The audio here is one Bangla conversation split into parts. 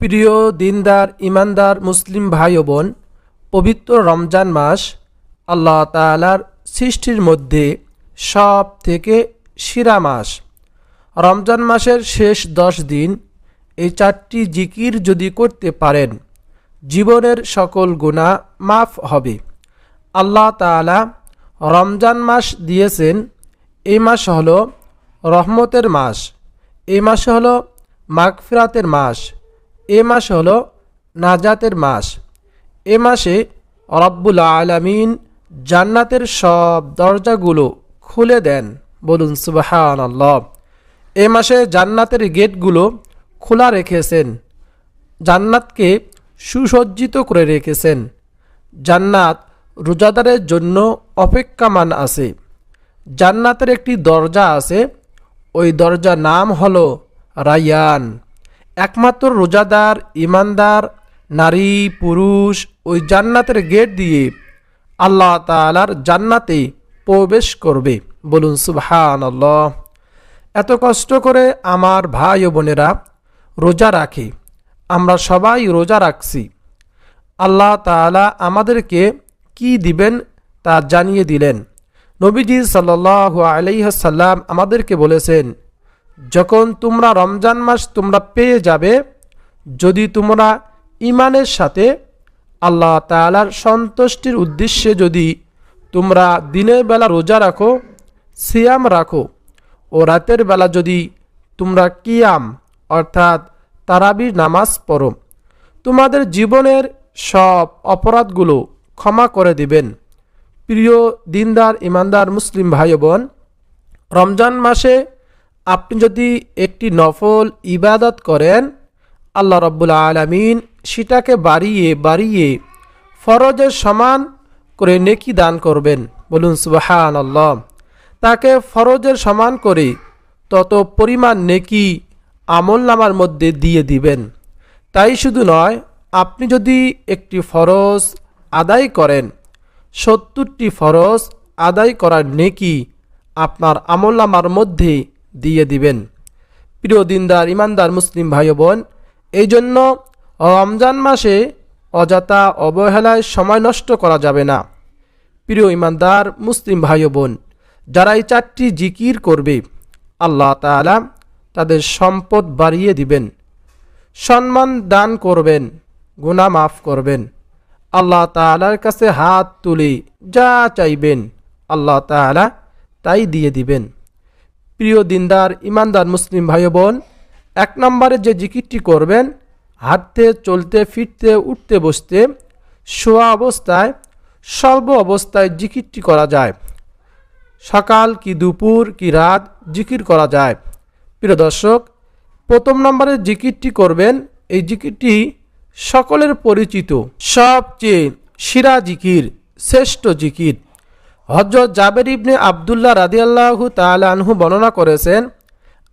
প্রিয় দিনদার, ইমানদার মুসলিম ভাই ও বোন, পবিত্র রমজান মাস আল্লাহ তালার সৃষ্টির মধ্যে সব থেকে শিরা মাস। রমজান মাসের শেষ দশ দিন এই চারটি জিকির যদি করতে পারেন, জীবনের সকল গুণা মাফ হবে। আল্লাহ তাআলা রমজান মাস দিয়েছেন, এই মাস হলো রহমতের মাস, এই মাস হলো মাগফিরাতের মাস। এ মাস হলো নাজাতের মাস। এ মাসে রব্বুল আলামিন জান্নাতের সব দরজাগুলো খুলে দেন। বলুন সুবাহান আল্লাহ এ মাসে জান্নাতের গেটগুলো খোলা রেখেছেন। জান্নাতকে সুসজ্জিত করে রেখেছেন। জান্নাত রোজাদারের জন্য অপেক্ষামান আছে। জান্নাতের একটি দরজা আছে। ওই দরজার নাম হলো রায়ান। একমাত্র রোজাদার ইমানদার নারী, পুরুষ ওই জান্নাতের গেট দিয়ে আল্লাহ তালার জান্নাতে প্রবেশ করবে। বলুন সুবহান আল্লাহ এত কষ্ট করে আমার ভাই ও বোনেরা রোজা রাখে। আমরা সবাই রোজা রাখছি। আল্লাহ তাআলা আমাদেরকে কি দিবেন তা জানিয়ে দিলেন। নবীজি সাল্লাল্লাহু আলাইহাল্লাম আমাদেরকে বলেছেন যখন তোমরা রমজান মাস তোমরা পেয়ে যাবে, যদি তোমরা ইমানের সাথে আল্লাহ তাআলার সন্তুষ্টির উদ্দেশ্যে যদি তোমরা দিনের বেলা রোজা রাখো, সিয়াম রাখো ও রাতের বেলা যদি তোমরা কিয়াম অর্থাৎ তারাবির নামাজ পড়ো, তোমাদের জীবনের সব অপরাধগুলো ক্ষমা করে দিবেন। প্রিয় দিনদার, ইমানদার মুসলিম ভাই বোন, রমজান মাসে আপনি যদি একটি নফল ইবাদত করেন, আল্লাহ রব্বুল আলমিন সেটাকে বাড়িয়ে বাড়িয়ে ফরজের সমান করে নেকি দান করবেন। বলুন সুবাহান আল্লাহ তাকে ফরজের সমান করে তত পরিমাণ নেকি আমল নামার মধ্যে দিয়ে দিবেন। তাই শুধু নয়, আপনি যদি একটি ফরজ আদায় করেন, সত্তরটি ফরজ আদায় করার নেকি আপনার আমল নামার মধ্যে দিয়ে দিবেন। প্রিয় দিনদার, ইমানদার মুসলিম ভাই বোন এই জন্য রমজান মাসে অযথা অবহেলায় সময় নষ্ট করা যাবে না। প্রিয় ইমানদার মুসলিম ভাই বোন, যারা এই চারটি জিকির করবে, আল্লাহ তাআলা তাদের সম্পদ বাড়িয়ে দিবেন। সম্মান দান করবেন গুণা মাফ করবেন। আল্লাহ তাআলার কাছে হাত তুলে যা চাইবেন, আল্লাহ তাআলা তাই দিয়ে দিবেন। প্রিয় দিনদার, ইমানদার মুসলিম ভাই বোন এক নম্বরে যে জিকিরটি করবেন, হাঁটতে, চলতে, ফিরতে, উঠতে, বসতে, শোয়া অবস্থায়, সর্ব অবস্থায় জিকিরটি করা যায়। সকাল কি দুপুর কি রাত জিকির করা যায়। প্রিয় দর্শক, প্রথম নম্বরে জিকিরটি করবেন, এই জিকিরটি সকলের পরিচিত। সবচেয়ে শিরা জিকির, শ্রেষ্ঠ জিকির হজরত জাবের ইবনে আবদুল্লাহ রাদিয়াল্লাহু তাআলা আনহু বর্ণনা করেছেন,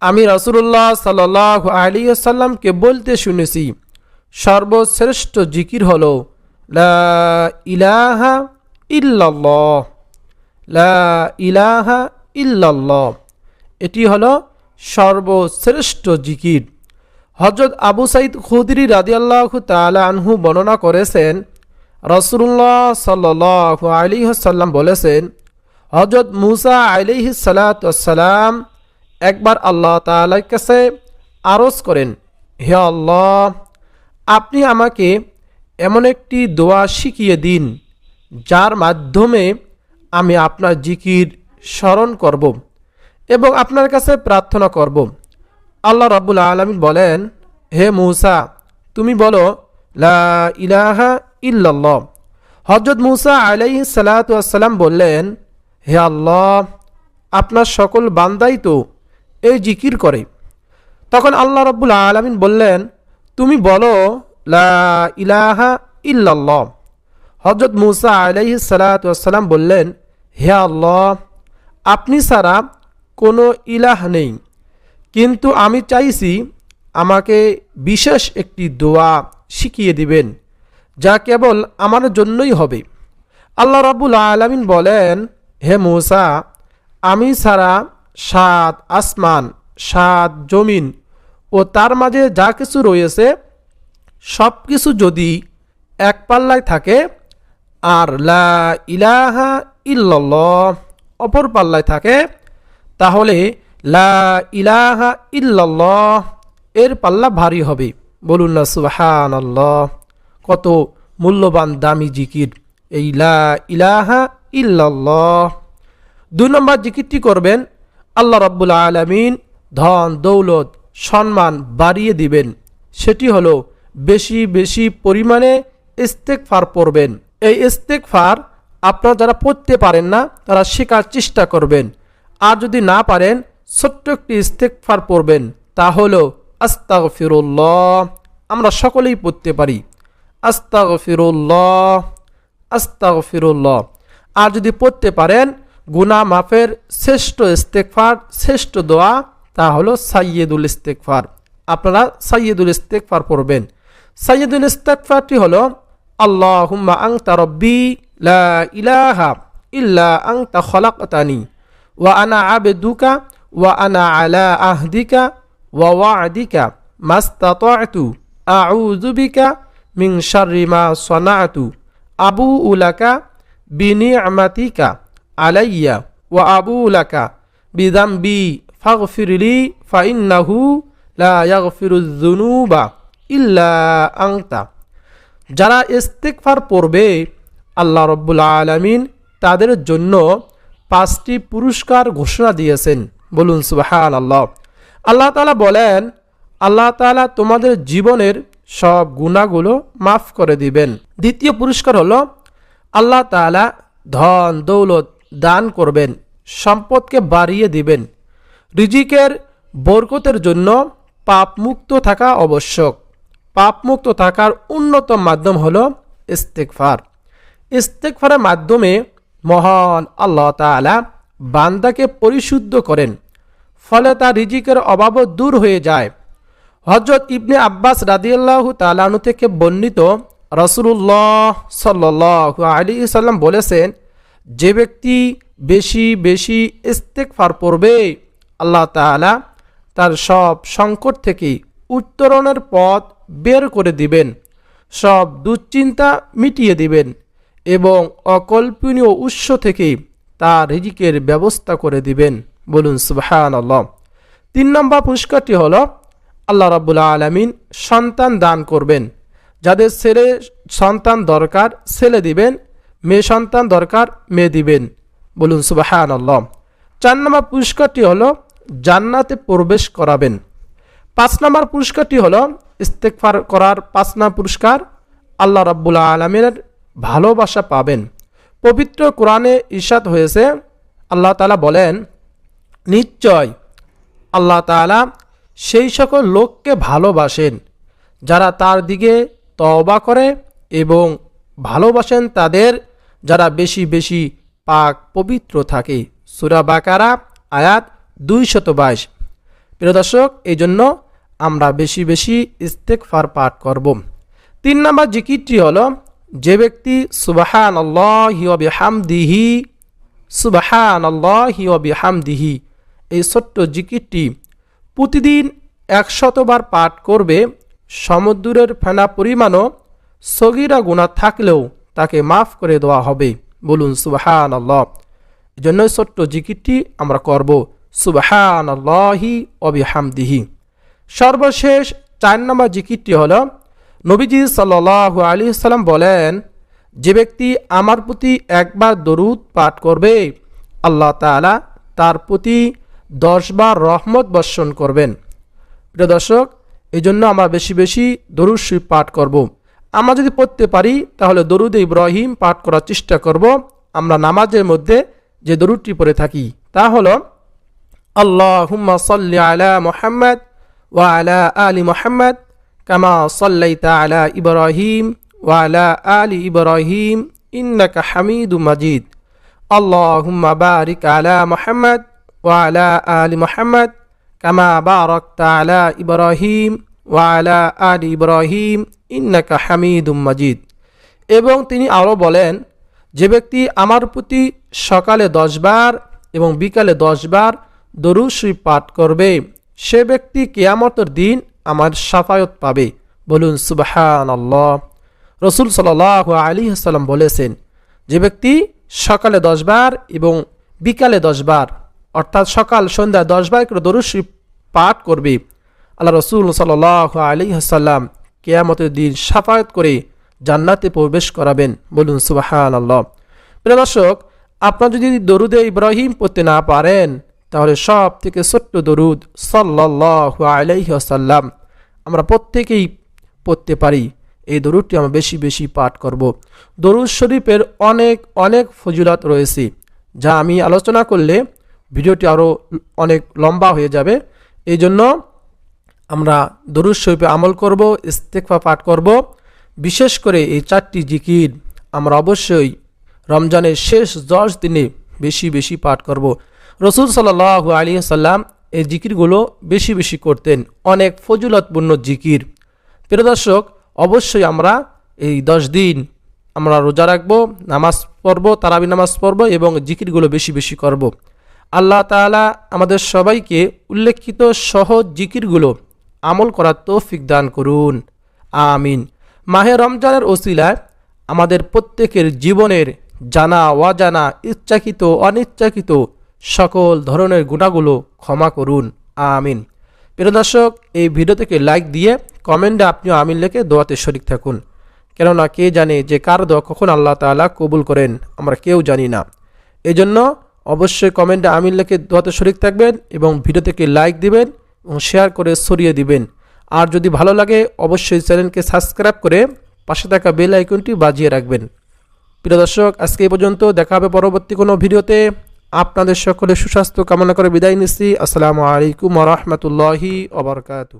আমি রসুল্লাহ সাল্লাহ আলী সাল্লামকে বলতে শুনেছি, সর্বশ্রেষ্ঠ জিকির হল ইলাহা ইল্লাল্লাহ, লা ইলাহা এটি হলো সর্বশ্রেষ্ঠ জিকির। হজরত আবু সাইদ খুদরি রাদিয়াল্লাহ তালা আনহু বর্ণনা করেছেন রসুল্লাহ সাল্লাহ আলী সাল্লাম বলেছেন হজরত মুসা আলিহি সালাতাম একবার আল্লাহ তালার কাছে আরজ করেন, হে আল্লাহ, আপনি আমাকে এমন একটি দোয়া শিখিয়ে দিন, যার মাধ্যমে আমি আপনার জিকির স্মরণ করব এবং আপনার কাছে প্রার্থনা করব। আল্লাহ রাবুল আলমিন বলেন, হে মূসা, তুমি বলো, লা ইলাহা ইল্লাল্লাহ। হজরত মুসা আলাই সালাতাম বললেন, হে আল্লাহ, আপনার সকল বান্দাই তো এই জিকির করে। তখন আল্লাহ রব্বুল আলমিন বললেন, তুমি বলো ইলাহা ইল্লাল্লাহ। হজরত মুসা আলাইহি সালাতাম বললেন, হে আল্লাহ, আপনি ছাড়া কোনো ইলাহ নেই। কিন্তু আমি চাইছি, আমাকে বিশেষ একটি দোয়া শিখিয়ে দিবেন। যা কেবল আমার জন্যই হবে। আল্লাহ রাবুল আলমিন বলেন, হে মূসা, আমি ছাড়া সাত আসমান, সাত জমিন ও তার মাঝে যা কিছু রয়েছে সব কিছু যদি এক পাল্লায় থাকে, আর লা ইলাহা ইল্লাল্লাহ অপর পাল্লায় থাকে, তাহলে লা ইলাহা ইল্লাল্লাহ এর পাল্লা ভারী হবে। বলুন না সুবাহান কত মূল্যবান দামি জিকির। এই লা ইলাহা ইল্লাল্লাহ। দুই নম্বর জিকিরটি করবেন, আল্লাহ রব্বুল আলমিন ধন, দৌলত, সম্মান বাড়িয়ে দিবেন। সেটি হলো বেশি বেশি পরিমাণে ইস্তেকফার পড়বেন। এই ইস্তেকফার আপনারা যারা পড়তে পারেন না, তারা শেখার চেষ্টা করবেন। আর যদি না পারেন, ছোট্ট একটি ইস্তেকফার পড়বেন। তা হলো আস্তাগ ফিরুল্লাহ আমরা সকলেই পড়তে পারি। আস্তাগ ফিরুল্লাহ আর যদি পড়তে পারেন গুনা মাফের শ্রেষ্ঠ ইস্তেকফার শ্রেষ্ঠ দোয়া, তা হলো সাইয়েদুল ইস্তেকফার আপনারা সাইয়েদুল ইস্তেকফার পড়বেন। সাইয়েদুল ইস্তেকফারটি হলো আল্লাহ হুম্মা আংতা রব্বি লা ইলাহা ইল্লা আংতা খলাকতানি, ওয়া আনা আবেদুকা, ওয়া আনা আলা আহদিকা, ওয়া ওয়াদিকা মাস্তাতু আউযু মিন শাররি সনাতু আবু উলাকা বিনি আমাতিকা আলাইয়া ওয়া আবু উলাকা বিদাম্বি ফাগফিরলি ফাইন্নাহু লা ইয়াগফিরুয যুনুবা ইল্লা আংতা যারা ইস্তেকফার পড়বে, আল্লাহ রব্বুল আলামিন তাদের জন্য পাঁচটি পুরস্কার ঘোষণা দিয়েছেন। বলুন সুবাহান আল্লাহ আল্লাহ তালা বলেন, আল্লাহ তালা তোমাদের জীবনের সব গুণাগুলো মাফ করে দিবেন। দ্বিতীয় পুরস্কার হলো আল্লাহ তালা ধন, দৌলত দান করবেন, সম্পদকে বাড়িয়ে দিবেন। রিজিকের বরকতের জন্য পাপমুক্ত থাকা আবশ্যক। পাপমুক্ত থাকার অন্যতম মাধ্যম হলো ইস্তেকফার ইস্তেকফারের মাধ্যমে মহান আল্লাহ তালা বান্দাকে পরিশুদ্ধ করেন। ফলে তার রিজিকের অভাবও দূর হয়ে যায়। হজরত ইবনে আব্বাস রাদিয়াল্লাহু তালানু থেকে বর্ণিত রসুল্লাহ সাল্লাহ আলী সাল্লাম বলেছেন, যে ব্যক্তি বেশি বেশি ইস্তেকফার পড়বে, আল্লাহ তাআলা তার সব সংকট থেকে উত্তরণের পথ বের করে দিবেন, সব দুশ্চিন্তা মিটিয়ে দিবেন এবং অকল্পনীয় উৎস থেকে তার রিজিকের ব্যবস্থা করে দিবেন। বলুন সুবহান আল্লাহ তিন নম্বর পুরস্কারটি হলো আল্লাহ রাবুল্লা আলমিন সন্তান দান করবেন। যাদের ছেলে সন্তান দরকার, ছেলে দিবেন, মেয়ে সন্তান দরকার, মেয়ে দিবেন। বলুন সুবাহান আল্লাহ চার নম্বর পুরস্কারটি হলো জান্নাতে প্রবেশ করাবেন। পাঁচ নম্বর পুরস্কারটি হলো ইস্তেকফার করার পাঁচ নম্বর পুরস্কার, আল্লাহ রাব্বুল আলমিনের ভালোবাসা পাবেন। পবিত্র কোরআনে ঈশাদ হয়েছে, আল্লাহ তালা বলেন, নিশ্চয় আল্লাহ তালা সেই সকল লোককে ভালোবাসেন, যারা তার দিকে তওবা করে এবং ভালোবাসেন তাদের, যারা বেশি বেশি পাক পবিত্র থাকে। সুরা বাকারা, আয়াত দুই শত বাইশ। প্রিয় দর্শক এই জন্য আমরা বেশি বেশি ইস্তেকফার পাঠ করব। তিন নম্বর জিকিরটি হল, যে ব্যক্তি সুবাহান আল্লাহিহামদিহি সুবাহান আল্লাহিহামদিহি এই ছোট্ট জিকিরটি প্রতিদিন একশতবার পাঠ করবে, সমুদ্রের ফেনা পরিমাণও সগিরা গুণা থাকলেও তাকে মাফ করে দেওয়া হবে। বলুন সুবাহান আল্লাহ এই জন্যই ছোট্ট জিকিরটি আমরা করব সুবাহান আল্লাহি অবিহামদিহি সর্বশেষ চার নম্বর জিকিরটি হল, নবীজি সাল্লাহ আলী সাল্লাম বলেন, যে ব্যক্তি আমার প্রতি একবার দরুদ পাঠ করবে, আল্লাহ তালা তার প্রতি দশবার রহমত বর্ষণ করবেন। প্রিয় দর্শক এই জন্য আমরা বেশি বেশি দরুদ পাঠ করব। আমরা যদি পড়তে পারি, তাহলে দরুদ ইব্রাহিম পাঠ করার চেষ্টা করব। আমরা নামাজের মধ্যে যে দরুদটি পড়ে থাকি, তা হলো আল্লাহ হুম্মা সাল্লি আলা মোহাম্মদ ওয়া আলা আলি মোহাম্মদ কামা সাল্লাইতা আলা ইব্রাহিম ওয়া আলা আলি ইব্রাহিম ইন্নাকা হামিদু মাজিদ। আল্লাহ হুম্মা বারিক আলা মোহাম্মদ ওয়া আলা মোহাম্মদ কামা বারাকতা আলা ইব্রাহিম ওয়া আলা ইব্রাহিম ইন্নাকা হামিদুম মাজিদ। এবং তিনি আরও বলেন, যে ব্যক্তি আমার প্রতি সকালে দশবার এবং বিকালে দশবার দরুদ শরীফ পাঠ করবে, সে ব্যক্তি কেয়ামতের দিন আমার সাফায়ত পাবে। বলুন সুবাহান আল্লাহ রসুল সাল আলী আসসালাম বলেছেন, যে ব্যক্তি সকালে দশবার এবং বিকালে দশবার অর্থাৎ সকাল, সন্ধ্যা দশবার করে দরুদ শরীফ পাঠ করবে। আল্লাহ রসুল সাল আলী আসাল্লাম কেয়ামতের দিন সাফায়ত করে জান্নাতে প্রবেশ করাবেন। বলুন সুবাহান আল্লাহ প্রিয় দর্শক, আপনার যদি দরুদে ইব্রাহিম পড়তে না পারেন, তাহলে সব থেকে ছোট্ট দরুদ সাল্লাহ আলাইহি আসাল্লাম আমরা প্রত্যেকেই পড়তে পারি। এই দরুদটি আমরা বেশি বেশি পাঠ করব। দরুদ শরীফের অনেক অনেক ফজিলত রয়েছে, যা আমি আলোচনা করলে ভিডিওটি আরও অনেক লম্বা হয়ে যাবে। এই জন্য আমরা দরুদ শরীফে আমল করব ইস্তেকফা পাঠ করব। বিশেষ করে এই চারটি জিকির আমরা অবশ্যই রমজানের শেষ দশ দিনে বেশি বেশি পাঠ করব। রসুল সাল্লাহ আলী সাল্লাম এই জিকিরগুলো বেশি বেশি করতেন। অনেক ফজিলতপূর্ণ জিকির। প্রিয় দর্শক, অবশ্যই আমরা এই দশ দিন আমরা রোজা রাখব, নামাজ পড়ব, তারাবি নামাজ পড়ব এবং জিকিরগুলো বেশি বেশি করব। আল্লাহ তাআলা আমাদের সবাইকে উল্লেখিত সহজ জিকিরগুলো আমল করার তৌফিক দান করুন। আমিন। মাহে রমজানের ওসিলায় আমাদের প্রত্যেকের জীবনের জানা, অজানা, ইচ্ছাকৃত, অনিচ্ছাকৃত সকল ধরনের গুণাগুলো ক্ষমা করুন। আমিন। প্রিয় দর্শক, এই ভিডিও থেকে লাইক দিয়ে কমেন্টে আপনিও আমিন লেখে দোয়াতে শরিক থাকুন। কেননা কে জানে যে কার দোয়া কখন আল্লাহ তাআলা কবুল করেন, আমরা কেউ জানি না। এই জন্য অবশ্যই কমেন্টে আমিন লেখে দোয়াতে শরিক থাকবেন এবং ভিডিও থেকে লাইক দিবেন এবং শেয়ার করে সরিয়ে দিবেন। আর যদি ভালো লাগে, অবশ্যই চ্যানেলকে সাবস্ক্রাইব করে পাশে থাকা বেল আইকনটি বাজিয়ে রাখবেন। প্রিয় দর্শক, আজকে এই পর্যন্ত দেখা হবে পরবর্তী কোনো ভিডিওতে। আপনাদের সকলে সুস্বাস্থ্য কামনা করে বিদায় নিচ্ছি। আসসালামু আলাইকুম রহমতুল্লাহি ওবরকাতু